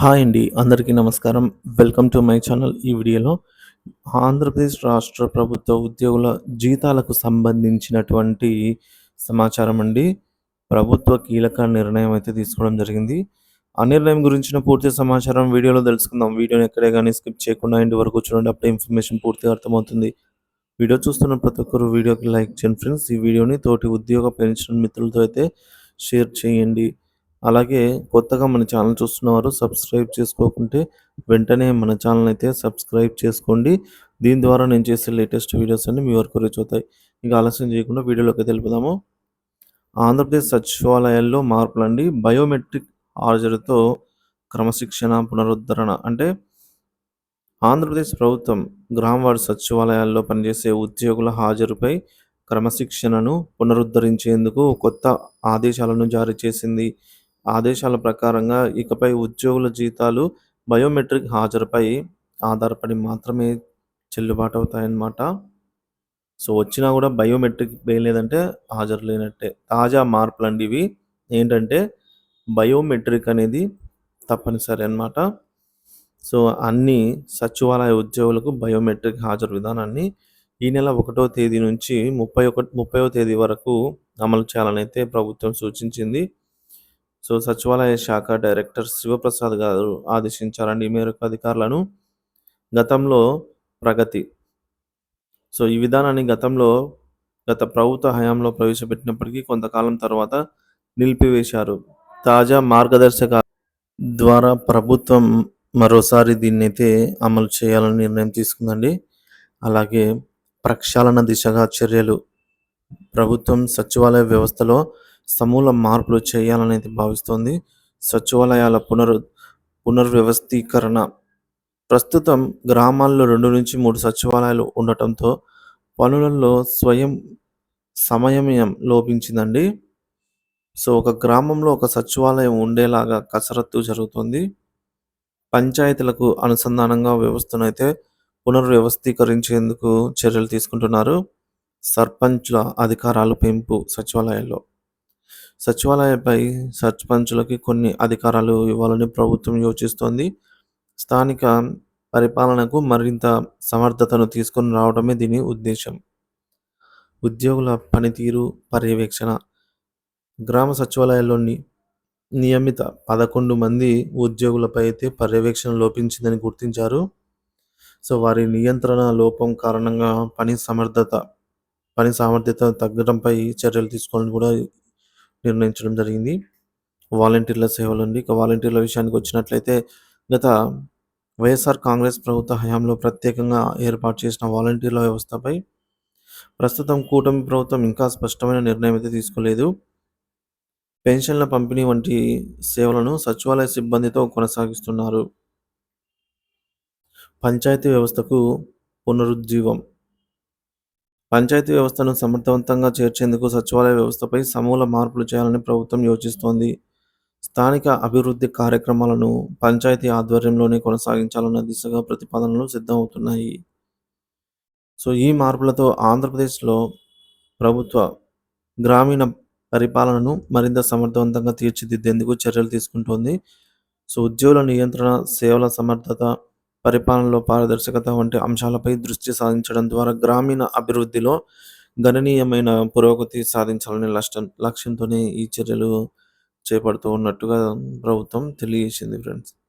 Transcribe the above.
Hi అండి. అందరికీ నమస్కారం. Welcome to my channel. ఈ వీడియోలో ఆంధ్రప్రదేశ్ రాష్ట్ర ప్రభుత్వ ఉద్యోగుల జీతాలకు సంబంధించినటువంటి సమాచారం అండి. ప్రభుత్వ కీలక నిర్ణయం అయితే తీసుకోవడం జరిగింది. ఆ నిర్ణయం గురించిన పూర్తి సమాచారం వీడియోలో తెలుసుకుందాం. వీడియోని ఎక్కడే కానీ స్కిప్ చేయకుండా ఇంటి వరకు చూడండి. అప్పుడే ఇన్ఫర్మేషన్ పూర్తిగా అర్థమవుతుంది. వీడియో చూస్తున్న ప్రతి ఒక్కరు వీడియోకి లైక్ చేయండి ఫ్రెండ్స్. ఈ వీడియోని తోటి ఉద్యోగ పెన్షన్ మిత్రులతో అయితే షేర్ చేయండి. అలాగే కొత్తగా మన ఛానల్ చూస్తున్నవారు సబ్స్క్రైబ్ చేసుకోకుంటే వెంటనే మన ఛానల్ అయితే సబ్స్క్రైబ్ చేసుకోండి. దీని ద్వారా నేను చేసే లేటెస్ట్ వీడియోస్ అన్నీ మీ వరకు రీచ్ అవుతాయి. ఇక ఆలస్యం చేయకుండా వీడియోలోకి తెలుపుదాము. ఆంధ్రప్రదేశ్ సచివాలయాల్లో మార్పులండి. బయోమెట్రిక్ హాజరుతో క్రమశిక్షణ పునరుద్ధరణ అంటే ఆంధ్రప్రదేశ్ ప్రభుత్వం గ్రామ సచివాలయాల్లో పనిచేసే ఉద్యోగుల హాజరుపై క్రమశిక్షణను పునరుద్ధరించేందుకు కొత్త ఆదేశాలను జారీ చేసింది. ఆదేశాల ప్రకారంగా ఇకపై ఉద్యోగుల జీతాలు బయోమెట్రిక్ హాజరుపై ఆధారపడి మాత్రమే చెల్లుబాటు అవుతాయన్నమాట సో వచ్చినా కూడా బయోమెట్రిక్ వేయలేదంటే హాజరు లేనట్టే. తాజా మార్పులు అండి ఇవి. ఏంటంటే బయోమెట్రిక్ అనేది తప్పనిసరి అన్నమాట. సో అన్ని సచివాలయ ఉద్యోగులకు బయోమెట్రిక్ హాజరు విధానాన్ని ఈ నెల ఒకటో తేదీ నుంచి ముప్పై ఒకటి ముప్పైవ తేదీ వరకు అమలు చేయాలని అయితే ప్రభుత్వం సూచించింది. సో సచివాలయ శాఖ డైరెక్టర్ శివప్రసాద్ గారు ఆదేశించారండి ఈ మేరకు అధికారులను. గతంలో ప్రగతి సో ఈ విధానాన్ని గతంలో గత ప్రభుత్వ హయాంలో ప్రవేశపెట్టినప్పటికీ కొంతకాలం తర్వాత నిలిపివేశారు. తాజా మార్గదర్శక ద్వారా ప్రభుత్వం మరోసారి దీన్నైతే అమలు చేయాలని నిర్ణయం తీసుకుందండి. అలాగే ప్రక్షాళన దిశగా చర్యలు ప్రభుత్వం సచివాలయ వ్యవస్థలో సమూల మార్పులు చేయాలనేది భావిస్తోంది. సచివాలయాల పునరు పునర్వ్యవస్థీకరణ ప్రస్తుతం గ్రామాల్లో రెండు నుంచి మూడు సచివాలయాలు ఉండటంతో పనులలో స్వయం సమయమయం లోపించిందండి. సో ఒక గ్రామంలో ఒక సచివాలయం ఉండేలాగా కసరత్తు జరుగుతుంది. పంచాయతీలకు అనుసంధానంగా వ్యవస్థనైతే పునర్వ్యవస్థీకరించేందుకు చర్యలు తీసుకుంటున్నారు. సర్పంచ్ల అధికారాలు పెంపు సచివాలయాల్లో సచివాలయపై సర్పంచులకి కొన్ని అధికారాలు ఇవ్వాలని ప్రభుత్వం యోచిస్తోంది. స్థానిక పరిపాలనకు మరింత సమర్థతను తీసుకొని రావడమే దీని ఉద్దేశం. ఉద్యోగుల పనితీరు పర్యవేక్షణ గ్రామ సచివాలయాల్లోని నియమిత పదకొండు మంది ఉద్యోగులపై అయితే పర్యవేక్షణ లోపించిందని గుర్తించారు. సో వారి నియంత్రణ లోపం కారణంగా పని సమర్థత పని సామర్థ్యత తగ్గడంపై చర్యలు తీసుకోవాలని కూడా నిర్ణయించడం జరిగింది. వాలంటీర్ల సేవలండి. ఇక వాలంటీర్ల విషయానికి వచ్చినట్లయితే గత వైఎస్ఆర్ కాంగ్రెస్ ప్రభుత్వ హయాంలో ప్రత్యేకంగా ఏర్పాటు చేసిన వాలంటీర్ల వ్యవస్థపై ప్రస్తుతం కూటమి ప్రభుత్వం ఇంకా స్పష్టమైన నిర్ణయం అయితే తీసుకోలేదు. పెన్షన్ల పంపిణీ వంటి సేవలను సచివాలయ సిబ్బందితో కొనసాగిస్తున్నారు. పంచాయతీ వ్యవస్థకు పునరుజ్జీవం పంచాయతీ వ్యవస్థను సమర్థవంతంగా చేర్చేందుకు సచివాలయ వ్యవస్థపై సమూల మార్పులు చేయాలని ప్రభుత్వం యోచిస్తోంది. స్థానిక అభివృద్ధి కార్యక్రమాలను పంచాయతీ ఆధ్వర్యంలోనే కొనసాగించాలన్న దిశగా ప్రతిపాదనలు సిద్ధమవుతున్నాయి. సో ఈ మార్పులతో ఆంధ్రప్రదేశ్లో ప్రభుత్వ గ్రామీణ పరిపాలనను మరింత సమర్థవంతంగా తీర్చిదిద్దేందుకు చర్యలు తీసుకుంటోంది. సో ఉద్యోగుల నియంత్రణ, సేవల సమర్థత, పరిపాలనలో పారదర్శకత వంటి అంశాలపై దృష్టి సారించడం ద్వారా గ్రామీణ అభివృద్ధిలో గణనీయమైన పురోగతి సాధించాలనే లక్ష్యం లక్ష్యంతోనే ఈ చర్యలు చేపడుతూ ఉన్నట్టుగా ప్రభుత్వం తెలియజేసింది ఫ్రెండ్స్.